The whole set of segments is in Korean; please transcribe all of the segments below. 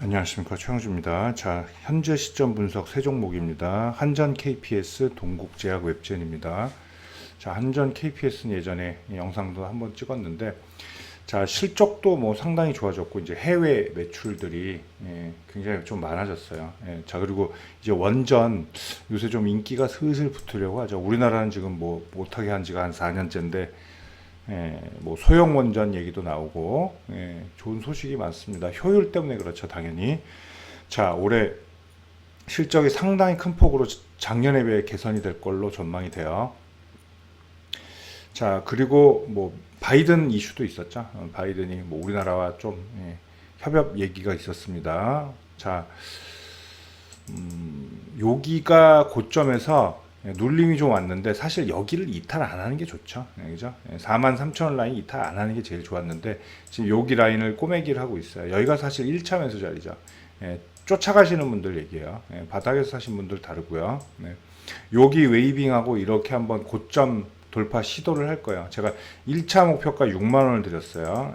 안녕하십니까 최영주입니다. 자 현재 시점 분석 세 종목입니다. 한전 KPS 동국제약 웹젠입니다. 자 한전 KPS는 예전에 영상도 한번 찍었는데 자 실적도 뭐 상당히 좋아졌고 이제 해외 매출들이 예, 굉장히 좀 많아졌어요. 예, 자 그리고 이제 원전 요새 좀 인기가 슬슬 붙으려고 하죠. 우리나라는 지금 뭐 못하게 한 지가 한 4년째인데 예, 뭐 소형 원전 얘기도 나오고 예, 좋은 소식이 많습니다. 효율 때문에 그렇죠, 당연히. 자, 올해 실적이 상당히 큰 폭으로 작년에 비해 개선이 될 걸로 전망이 돼요. 자, 그리고 뭐 바이든 이슈도 있었죠. 어, 바이든이 뭐 우리나라와 좀 예, 협업 얘기가 있었습니다. 자, 음, 여기가 고점에서 예, 눌림이 좀 왔는데 사실 여기를 이탈 안 하는 게 좋죠. 예, 그죠? 4만 3천 원 라인 이탈 안 하는 게 제일 좋았는데 지금 여기 라인을 꼬매기를 하고 있어요. 여기가 사실 1차 매수 자리죠. 예, 쫓아가시는 분들 얘기예요. 예, 바닥에서 사신 분들 다르고요. 네. 여기 웨이빙하고 이렇게 한번 고점 돌파 시도를 할 거예요. 제가 1차 목표가 6만 원을 드렸어요.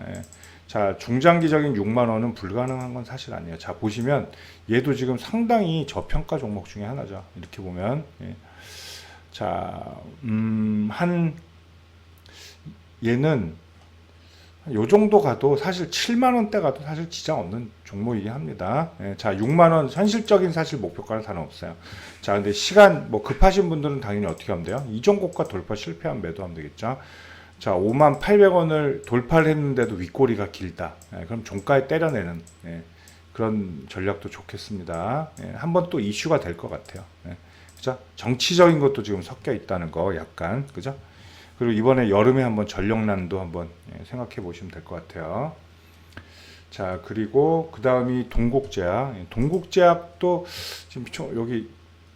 예. 자, 중장기적인 6만 원은 불가능한 건 사실 아니에요. 자, 보시면 얘도 지금 상당히 저평가 종목 중에 하나죠. 이렇게 보면. 예. 자, 음, 한, 얘는 요 정도 가도 사실 7만 원대 가도 사실 지장 없는 종목이긴 합니다. 예, 자, 6만 원 현실적인 사실 목표가는 상관없어요. 자, 근데 시간 뭐 급하신 분들은 당연히 어떻게 하면 돼요? 이전 고가 돌파 실패하면 매도하면 되겠죠. 자, 5만 800원을 돌파를 했는데도 윗꼬리가 길다. 예, 그럼 종가에 때려내는 예, 그런 전략도 좋겠습니다. 예, 한번 또 이슈가 될 것 같아요. 예, 그죠? 정치적인 것도 지금 섞여 있다는 거 약간 그죠? 그리고 이번에 여름에 한번 전력난도 한번 예, 생각해 보시면 될 것 같아요. 자 그리고 그 다음이 동국제약. 예, 동국제약도 지금 초- 여기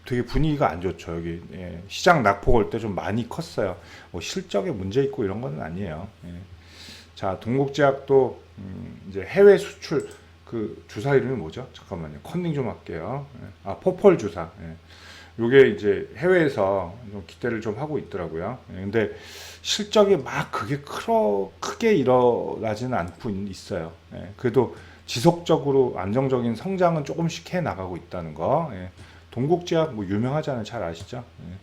되게 분위기가 안 좋죠. 여기 예, 시장 낙폭 올 때 좀 많이 컸어요. 뭐 실적에 문제 있고 이런 건 아니에요. 예. 자 동국제약도 음, 이제 해외 수출 그 주사 이름이 뭐죠? 잠깐만요. 컨닝 좀 할게요. 예. 아 포펄 주사. 예. 요게 이제 해외에서 좀 기대를 좀 하고 있더라고요. 예, 근데 실적이 막 그게 크러, 크게 일어나지는 않고 있- 있어요. 예, 그래도 지속적으로 안정적인 성장은 조금씩 해 나가고 있다는 거. 예, 동국제약 뭐 유명하잖아요. 잘 아시죠? 예,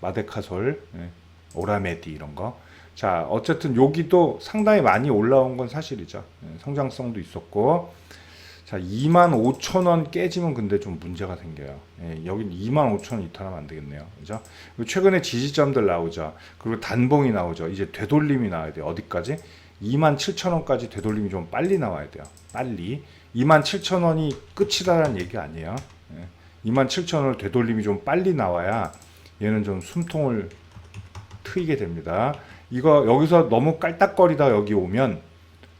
마데카솔, 예, 오라메디 이런 거. 자, 어쨌든 여기도 상당히 많이 올라온 건 사실이죠. 예, 성장성도 있었고. 자, 2만 5천 원 깨지면 근데 좀 문제가 생겨요. 예, 여긴 2만 5천 원 이탈하면 안 되겠네요. 그죠? 최근에 지지점들 나오죠. 그리고 단봉이 나오죠. 이제 되돌림이 나와야 돼요. 어디까지? 2만 7천 원까지 되돌림이 좀 빨리 나와야 돼요. 빨리. 2만 7천 원이 끝이다라는 얘기 아니에요. 예, 2만 7천 원을 되돌림이 좀 빨리 나와야 얘는 좀 숨통을 트이게 됩니다. 이거 여기서 너무 깔딱거리다 여기 오면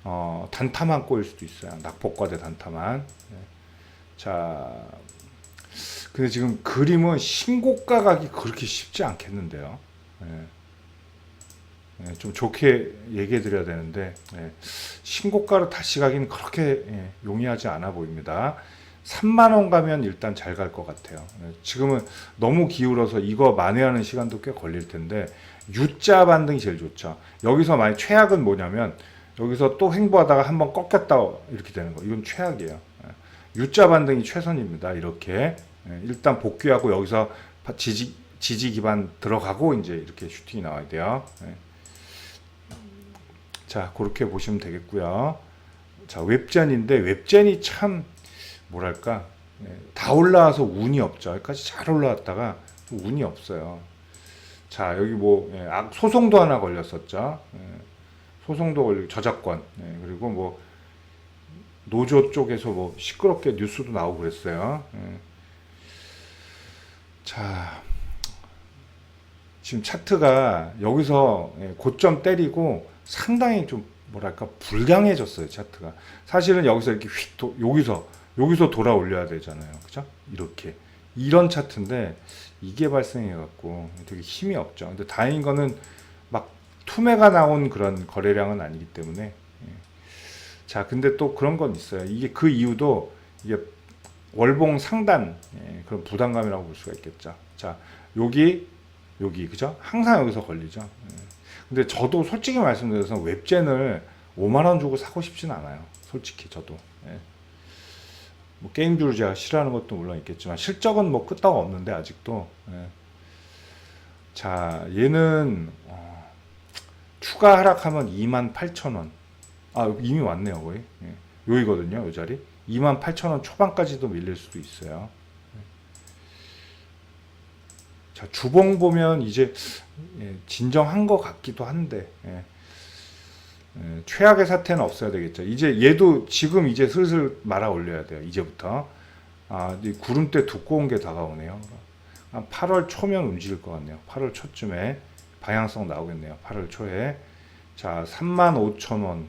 어, 단타만 꼬일 수도 있어요. 낙폭과 대 단타만. 네. 자, 근데 지금 그림은 신고가 가기 그렇게 쉽지 않겠는데요. 예. 예, 좀 좋게 얘기해 드려야 되는데 예, 신고가로 다시 가기는 그렇게 예, 용이하지 않아 보입니다. 3만 원 가면 일단 잘 갈 것 같아요. 예, 지금은 너무 기울어서 이거 만회하는 시간도 꽤 걸릴 텐데 U자 반등이 제일 좋죠. 여기서 만약 최악은 뭐냐면 여기서 또 횡보하다가 한번 꺾였다 이렇게 되는 거. 이건 최악이에요. 예. U자 반등이 최선입니다. 이렇게 예, 일단 복귀하고 여기서 바- 지지 지지 기반 들어가고 이제 이렇게 슈팅이 나와야 돼요. 예. 자 그렇게 보시면 되겠고요. 자 웹젠인데 웹젠이 참 뭐랄까 예, 다 올라와서 운이 없죠. 여기까지 잘 올라왔다가 좀 운이 없어요. 자 여기 뭐 예, 악- 소송도 하나 걸렸었죠. 예. 소송도 걸리고 저작권 예, 그리고 뭐 노조 쪽에서 뭐 시끄럽게 뉴스도 나오고 그랬어요. 예. 자 지금 차트가 여기서 예, 고점 때리고 상당히 좀 뭐랄까 불량해졌어요 차트가 사실은 여기서 이렇게 휙 도, 여기서 여기서 돌아 올려야 되잖아요. 그죠? 이렇게. 이런 차트인데 이게 발생해 갖고 되게 힘이 없죠. 근데 다행인 거는 막 투매가 나온 그런 거래량은 아니기 때문에 예. 자 근데 또 그런 건 있어요. 이게 그 이유도 이게 월봉 상단 예, 그런 부담감이라고 볼 수가 있겠죠. 자 여기 여기 그죠? 항상 여기서 걸리죠. 예. 근데 저도 솔직히 말씀드려서 웹젠을 5만 원 주고 사고 싶진 않아요. 솔직히 저도. 예. 뭐 게임주를 제가 싫어하는 것도 물론 있겠지만 실적은 뭐 끄떡 없는데 아직도. 예. 자, 얘는 어, 추가 하락하면 28,000원. 아, 이미 왔네요, 거의. 예. 여기거든요, 요 자리. 28,000원 초반까지도 밀릴 수도 있어요. 자, 주봉 보면 이제 예, 진정한 것 같기도 한데 예. 예, 최악의 사태는 없어야 되겠죠. 이제 얘도 지금 이제 슬슬 말아 올려야 돼요. 이제부터. 아, 이 구름대 두꺼운 게 다가오네요. 한 8월 초면 움직일 것 같네요. 8월 초쯤에 방향성 나오겠네요. 8월 초에. 자, 35,000원.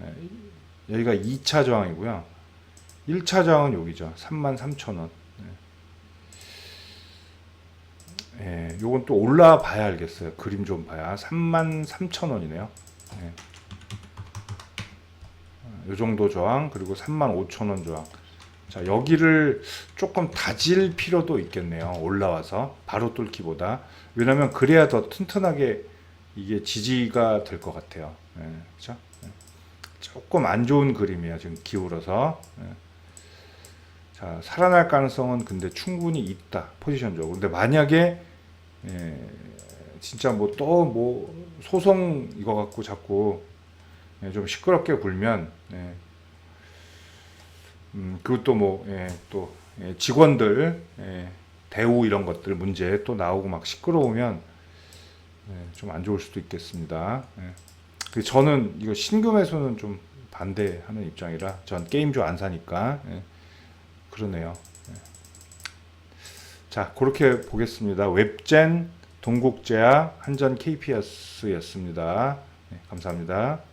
예, 여기가 2차 저항이고요. 1차 저항은 여기죠. 33,000원. 예, 요건 또 올라 봐야 알겠어요. 그림 좀 봐야. 33,000원이네요. 예. 요 정도 저항 그리고 35,000원 저항. 자, 여기를 조금 다질 필요도 있겠네요. 올라와서 바로 뚫기보다. 왜냐면 그래야 더 튼튼하게 이게 지지가 될 것 같아요. 예, 그렇죠? 예. 조금 안 좋은 그림이에요. 지금 기울어서. 예. 자, 살아날 가능성은 근데 충분히 있다. 포지션적으로. 근데 만약에 예, 진짜 뭐 또뭐 소송 이거 갖고 자꾸 예, 좀 시끄럽게 굴면 예, 음, 그것도 뭐 예, 또 예, 직원들 예, 대우 이런 것들 문제 또 나오고 막 시끄러우면 예, 좀안 좋을 수도 있겠습니다. 예. 그 저는 이거 매수는 좀 반대하는 입장이라 전 게임주 안 사니까 예, 그러네요. 예. 자 그렇게 보겠습니다. 웹젠 동국제약 한전 KPS였습니다. 네, 감사합니다.